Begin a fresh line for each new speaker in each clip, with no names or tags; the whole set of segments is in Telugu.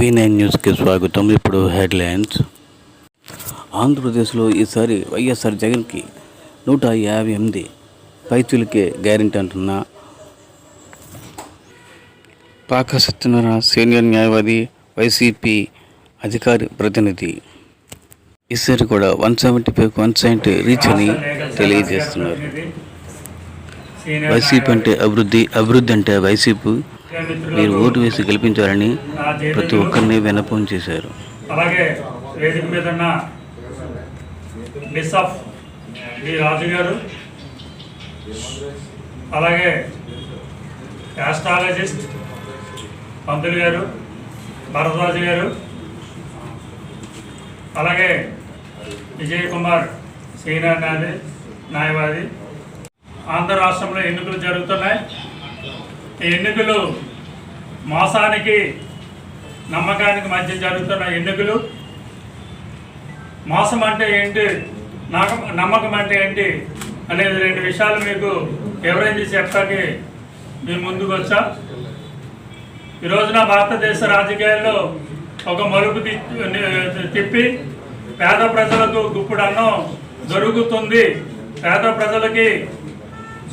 వి నైన్ న్యూస్కి స్వాగతం. ఇప్పుడు హెడ్లైన్స్. ఆంధ్రప్రదేశ్లో ఈసారి వైఎస్ఆర్ జగన్కి నూట యాభై ఎనిమిది పైచులకే గ్యారెంటీ అంటున్న. పాక సత్యనారాయణ సీనియర్ న్యాయవాది వైసీపీ అధికారి ప్రతినిధి. ఈసారి కూడా one seventy five one seventy reach అని తెలియజేస్తున్నారు. వైసీపీ అంటే అభివృద్ధి అభివృద్ధి అంటే వైసీపీ. మీరు ఓటు వేసి గెలిపించాలని ప్రతి ఒక్కరిని విన్నపం చేశారు.
అలాగే వేదిక మీద ఉన్న ఆఫ్ డి రాజు గారు అలాగే యాస్ట్రాలజిస్ట్ పంతులు గారు భరద్వాజు గారు అలాగే విజయ్ కుమార్ సీనియర్ న్యాయవాది న్యాయవాది ఆంధ్ర రాష్ట్రంలో ఎన్నికలు జరుగుతున్నాయి. ఎన్నికలు మోసానికి నమ్మకానికి మధ్య జరుగుతున్న ఎన్నికలు. మోసం అంటే ఏంటి నాకు నమ్మకం అంటే ఏంటి అనేది రెండు విషయాలు మీకు ఎవరైంది చెప్పడానికి మేము ముందుకు వచ్చా. ఈ రోజున భారతదేశ రాజకీయాల్లో ఒక మలుపు తిప్పి పేద ప్రజలకు గుప్పుడు అన్నం దొరుకుతుంది. పేద ప్రజలకి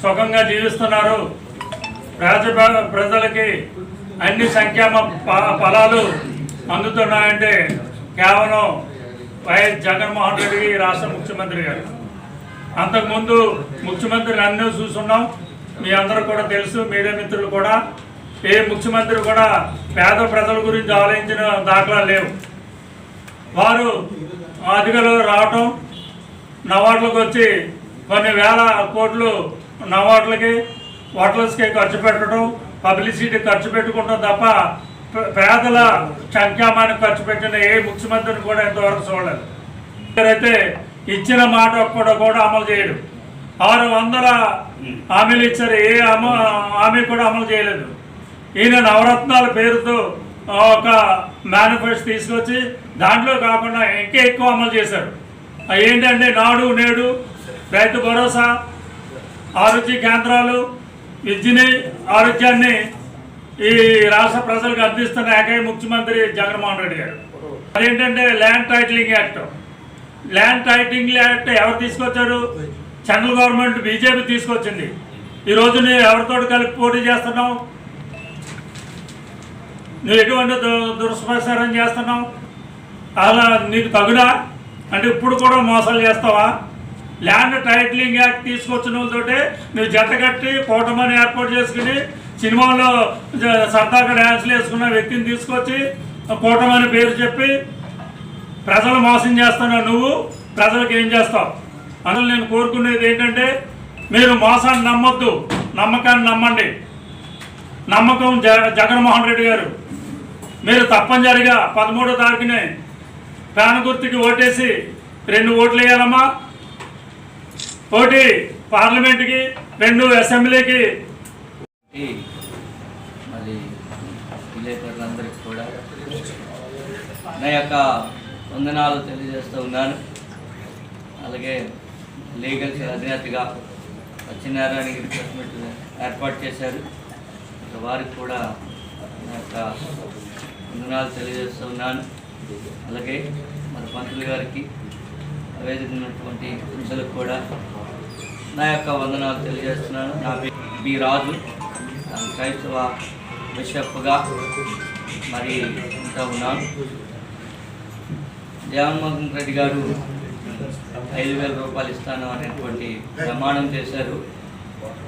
సుఖంగా జీవిస్తున్నారు. రాజ ప్రజలకి అన్ని సంక్షేమ ప- ఫలాలు అందుతున్నాయంటే కేవలం వైఎస్ జగన్మోహన్ రెడ్డి రాష్ట్ర ముఖ్యమంత్రి గారు. అంతకుముందు ముఖ్యమంత్రిని అన్నీ చూస్తున్నాం మీ అందరూ కూడా తెలుసు మీడియా మిత్రులు కూడా. ఏ ముఖ్యమంత్రి కూడా పేద ప్రజల గురించి ఆలోచించిన దాఖలా లేవు. వారు అధికారులు రావటం నవాట్లకు వచ్చి కొన్ని వేల కోట్లు నవాట్లకి హోటల్స్కి ఖర్చు పెట్టడం పబ్లిసిటీ ఖర్చు పెట్టుకుంటాం తప్ప పేదల సంక్షేమానికి ఖర్చు పెట్టిన ఏ ముఖ్యమంత్రిని కూడా ఇంతవరకు చూడలేదు. అయితే ఇచ్చిన మాట కూడా కూడా అమలు చేయడు. ఆరు వందల హామీలు ఇచ్చారు ఏ హామీ కూడా అమలు చేయలేదు. ఈయన నవరత్నాల పేరుతో ఒక మేనిఫెస్టో తీసుకొచ్చి దాంట్లో కాకుండా ఇంకా ఎక్కువ అమలు చేశారు. ఏంటంటే నాడు నేడు రైతు భరోసా ఆరోగ్య కేంద్రాలు విద్యని ఆరోగ్యాన్ని ఈ రాష్ట్ర ప్రజలకు అందిస్తున్న ఏకైక ముఖ్యమంత్రి జగన్మోహన్ రెడ్డి గారు. అదేంటంటే land titling act. Land titling act ఎవరు తీసుకొచ్చారు? సెంట్రల్ గవర్నమెంట్ బీజేపీ తీసుకొచ్చింది. ఈరోజు నేను నువ్వు ఎవరితో కలిపి పోటీ చేస్తున్నావు? నువ్వు ఎటువంటి దు- దుష్ప్రచారం చేస్తున్నావు? అలా నీకు తగుడా? అంటే ఇప్పుడు కూడా మోసాలు చేస్తావా? ల్యాండ్ టైటిలింగ్ యాక్ట్ తీసుకొచ్చిన వాళ్ళతోటే మీరు జత కట్టి కూటమని ఏర్పాటు చేసుకుని సినిమాలో సరదాగా డ్యాన్స్లు వేసుకున్న వ్యక్తిని తీసుకొచ్చి కూటమని పేరు చెప్పి ప్రజలు మోసం చేస్తున్నావు నువ్వు ప్రజలకు ఏం చేస్తావు? అందులో నేను కోరుకునేది ఏంటంటే మీరు మోసాన్ని నమ్మొద్దు నమ్మకాన్ని నమ్మండి. నమ్మకం జ జగన్మోహన్ రెడ్డి గారు. మీరు తప్పనిసరిగా పదమూడో తారీఖునే ప్రాణగుర్తికి గుర్తుకి ఓటేసి రెండు ఓట్లు వేయాలమ్మా. ఒకటి పార్లమెంట్కి రెండు అసెంబ్లీకి.
మరి విలేకరులందరికీ కూడా నా యొక్క వందనాలు తెలియజేస్తూ ఉన్నాను. అలాగే లీగల్ అధినేతగా సత్యనారాయణ ప్రెస్ మీట్ ఏర్పాటు చేశారు. వారికి కూడా నా యొక్క వందనాలు తెలియజేస్తూ ఉన్నాను. అలాగే మన పంతులు గారికి వేదిక పురుషులకు కూడా నా యొక్క వందనాలు తెలియజేస్తున్నాను. నా పేరు బి రాజు. క్రైస్తవ బిషప్గా మరి ఉంటా ఉన్నాను. జగన్మోహన్ రెడ్డి గారు ఐదు వేల రూపాయలు ఇస్తాను అనేటువంటి ప్రమాణం చేశారు.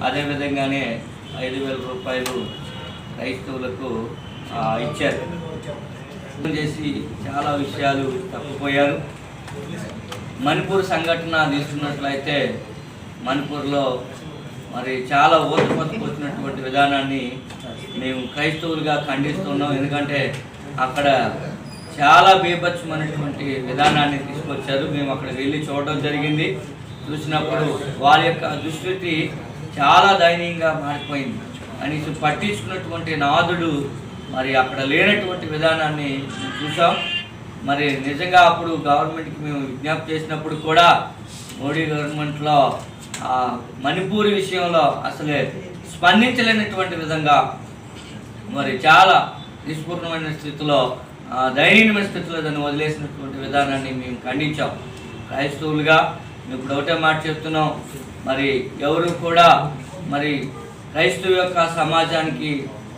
అదేవిధంగానే ఐదు వేల రూపాయలు క్రైస్తవులకు ఇచ్చారు. చేసి చాలా విషయాలు తప్పిపోయారు. మణిపూర్ సంఘటన తీసుకున్నట్లయితే మణిపూర్లో మరి చాలా ఓటుపత్తుకు వచ్చినటువంటి విధానాన్ని మేము క్రైస్తవులుగా ఖండిస్తున్నాం. ఎందుకంటే అక్కడ చాలా బీభత్సమైనటువంటి విధానాన్ని తీసుకొచ్చారు. మేము అక్కడ వెళ్ళి చూడడం జరిగింది. చూసినప్పుడు వారి యొక్క దుస్థితి చాలా దయనీయంగా మారిపోయింది. కనీసం పట్టించుకున్నటువంటి నాదుడు మరి అక్కడ లేనటువంటి విధానాన్ని చూసాం. మరి నిజంగా అప్పుడు గవర్నమెంట్కి మేము విజ్ఞప్తి చేసినప్పుడు కూడా మోడీ గవర్నమెంట్లో మణిపూర్ విషయంలో అసలే స్పందించలేనటువంటి విధంగా మరి చాలా నిస్పృహమైన స్థితిలో దయనీయమైన స్థితిలో దాన్ని వదిలేసినటువంటి విధానాన్ని మేము ఖండించాం. క్రైస్తవులుగా మేము ఇప్పుడు ఒకటే మాట చెప్తున్నాం. మరి ఎవరు కూడా మరి క్రైస్తవ యొక్క సమాజానికి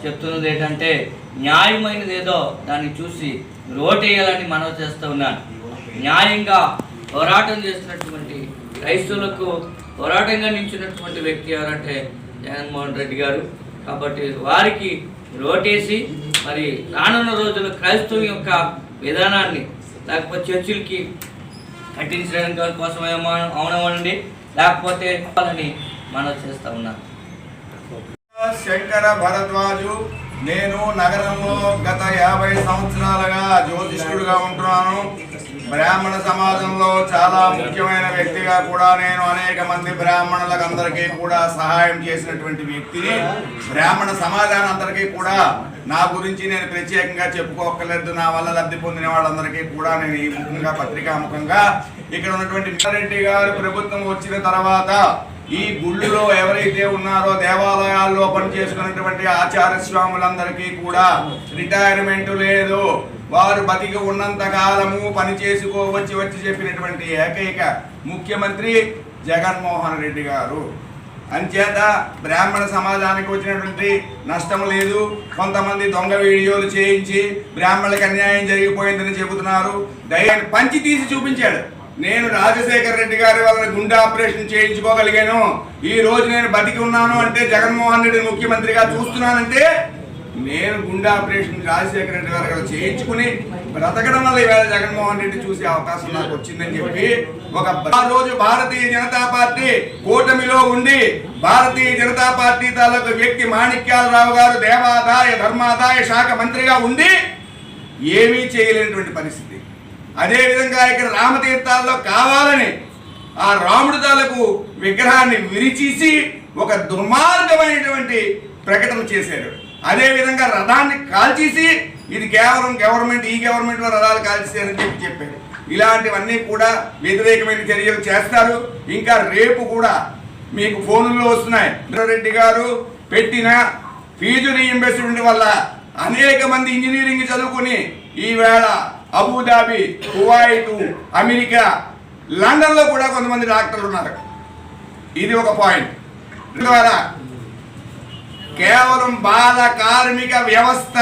చెప్తున్నది ఏంటంటే న్యాయమైనది ఏదో దాన్ని చూసి లోటేయాలని మనవి చేస్తూ ఉన్నాను. న్యాయంగా పోరాటం చేసినటువంటి క్రైస్తవులకు పోరాటంగా నిలిచినటువంటి వ్యక్తి ఎవరంటే జగన్మోహన్ రెడ్డి గారు. కాబట్టి వారికి లోటేసి మరి రానున్న రోజుల్లో క్రైస్తవం యొక్క విధానాన్ని లేకపోతే చర్చిలకి కట్టించడానికి ఏమో అవునవండి లేకపోతే వాళ్ళని మనం చేస్తూ ఉన్నాను.
శంకర భరద్వాజు నేను నగరంలో గత యాభై సంవత్సరాలుగా జ్యోతిష్కుడుగా ఉంటున్నాను. బ్రాహ్మణ సమాజంలో చాలా ముఖ్యమైన వ్యక్తిగా కూడా నేను అనేక మంది బ్రాహ్మణులకు అందరికీ కూడా సహాయం చేసినటువంటి వ్యక్తిని బ్రాహ్మణ సమాజాన్ని అందరికీ కూడా నా గురించి నేను ప్రత్యేకంగా చెప్పుకోకలేదు నా వల్ల లబ్ధి పొందిన వాళ్ళందరికీ కూడా నేను ఈ ముఖంగా పత్రికాముఖంగా ఇక్కడ ఉన్నటువంటి రెడ్డి గారు ప్రభుత్వం వచ్చిన తర్వాత ఈ గుళ్ళులో ఎవరైతే ఉన్నారో దేవాలయాల్లో పనిచేసుకున్నటువంటి ఆచార్య స్వాములందరికీ కూడా రిటైర్మెంట్ లేదు. వారు బతికి ఉన్నంత కాలము పని చేసుకోవచ్చి వచ్చి చెప్పినటువంటి ఏకైక ముఖ్యమంత్రి జగన్మోహన్ రెడ్డి గారు. అంచేత బ్రాహ్మణ సమాజానికి వచ్చినటువంటి నష్టం లేదు. కొంతమంది దొంగ వీడియోలు చేయించి బ్రాహ్మణులకు అన్యాయం జరిగిపోయిందని చెబుతున్నారు. దయ పంచి తీసి చూపించాడు. నేను రాజశేఖర రెడ్డి గారి వల్ల గుండె ఆపరేషన్ చేయించుకోగలిగాను. ఈ రోజు నేను బతికి ఉన్నాను అంటే జగన్మోహన్ రెడ్డి ముఖ్యమంత్రిగా చూస్తున్నానంటే నేను గుండె ఆపరేషన్ రాజశేఖర రెడ్డి గారి వల్ల చేయించుకుని బ్రతకడం వల్ల ఈవేళ జగన్మోహన్ రెడ్డి చూసే అవకాశం నాకు వచ్చిందని చెప్పి ఒక ఆ రోజు భారతీయ జనతా పార్టీ కూటమిలో ఉండి భారతీయ జనతా పార్టీ తాలూకు వ్యక్తి మాణిక్యాలరావు గారు దేవాదాయ ధర్మాదాయ శాఖ మంత్రిగా ఉండి ఏమీ చేయలేనటువంటి పరిస్థితి. అదేవిధంగా ఇక్కడ రామతీర్థాల్లో కావాలని ఆ రాముడి తాలకు విగ్రహాన్ని విరిచేసి ఒక దుర్మార్గమైనటువంటి ప్రకటన చేశారు. అదేవిధంగా రథాన్ని కాల్చేసి ఇది కేవలం గవర్నమెంట్ ఈ గవర్నమెంట్లో రథాలు కాల్చేశారని చెప్పి చెప్పారు. ఇలాంటివన్నీ కూడా వ్యతిరేకమైన చర్యలు చేస్తారు. ఇంకా రేపు కూడా మీకు ఫోన్లో వస్తున్నాయి. రెడ్డి గారు పెట్టిన ఫీజు రీఎంబర్స్మెంట్ వల్ల అనేక మంది ఇంజనీరింగ్ చదువుకుని ఈవేళ అబుదాబి కువైట్ అమెరికా లండన్లో కూడా కొంతమంది డాక్టర్లు ఉన్నారు. ఇది ఒక పాయింట్. ద్వారా కేవలం బాల కార్మిక వ్యవస్థ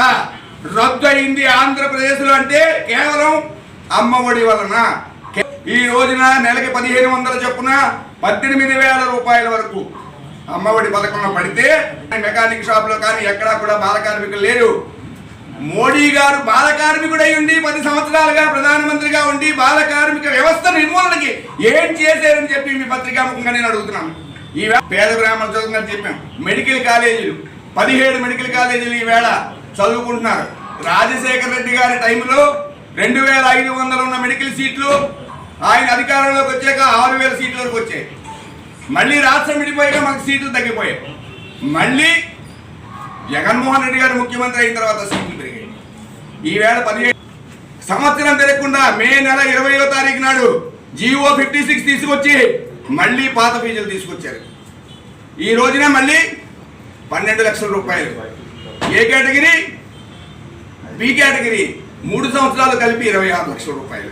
రద్దు అయింది ఆంధ్రప్రదేశ్లో అంటే కేవలం అమ్మఒడి వలన. ఈ రోజున నెలకి పదిహేను వందల చొప్పున పద్దెనిమిది వేల రూపాయల వరకు అమ్మఒడి పథకంలో పడితే మెకానిక్ షాప్లో కానీ ఎక్కడా కూడా బాల కార్మికులు లేరు. మోడీ గారు బాల కార్మికుడై ఉండి పది సంవత్సరాలుగా ప్రధానమంత్రిగా ఉండి బాల కార్మిక వ్యవస్థ నిర్మూలనకి ఏం చేశారని చెప్పి మీ పత్రికాముఖంగా నేను అడుగుతున్నాను. ఈ పేద బ్రాహ్మణ చదువుతుందని చెప్పాం. మెడికల్ కాలేజీలు. పదిహేడు మెడికల్ కాలేజీలు ఈవేళ చదువుకుంటున్నారు. రాజశేఖర రెడ్డి గారి టైంలో రెండు వేల ఐదు వందలు ఉన్న మెడికల్ సీట్లు ఆయన అధికారంలోకి వచ్చాక ఆరు వేల సీట్ల వరకు వచ్చాయి. మళ్ళీ రాష్ట్రం విడిపోయాక మనకు సీట్లు తగ్గిపోయాయి. మళ్ళీ జగన్మోహన్ రెడ్డి గారు ముఖ్యమంత్రి అయిన తర్వాత సీట్లు పెరిగాయి. ఈవేళ పదిహేను సంవత్సరం తిరగకుండా మే నెల ఇరవయో తారీఖు నాడు జియో ఫిఫ్టీ సిక్స్ తీసుకొచ్చి మళ్ళీ పాత ఫీజులు తీసుకొచ్చారు. ఈ రోజున మళ్ళీ పన్నెండు లక్షల రూపాయలు. A category? B category. మూడు సంవత్సరాలు కలిపి ఇరవై ఆరు లక్షల రూపాయలు.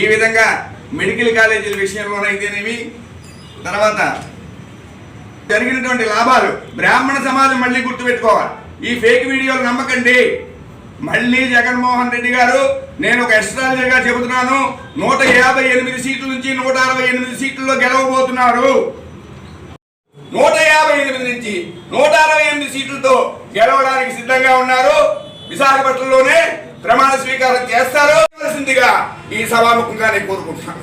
ఈ విధంగా మెడికల్ కాలేజీల విషయంలోనైతేనేమి? తర్వాత జరిగినటువంటి లాభాలు బ్రాహ్మణ సమాజం మళ్ళీ గుర్తుపెట్టుకోవాలి. ఈ ఫేక్ వీడియోలు నమ్మకండి. మళ్ళీ జగన్మోహన్ రెడ్డి గారు నేను ఒక ఎస్ట్రాలజీగా చెబుతున్నాను నూట యాభై ఎనిమిది సీట్ల నుంచి నూట అరవై ఎనిమిది సీట్లలో గెలవబోతున్నారు. నూట యాభై ఎనిమిది నుంచి నూట అరవై ఎనిమిది సీట్లతో గెలవడానికి సిద్ధంగా ఉన్నారు. విశాఖపట్నంలోనే ప్రమాణ స్వీకారం చేస్తారు. ఈ సభాముఖంగా నేను కోరుకుంటున్నాను.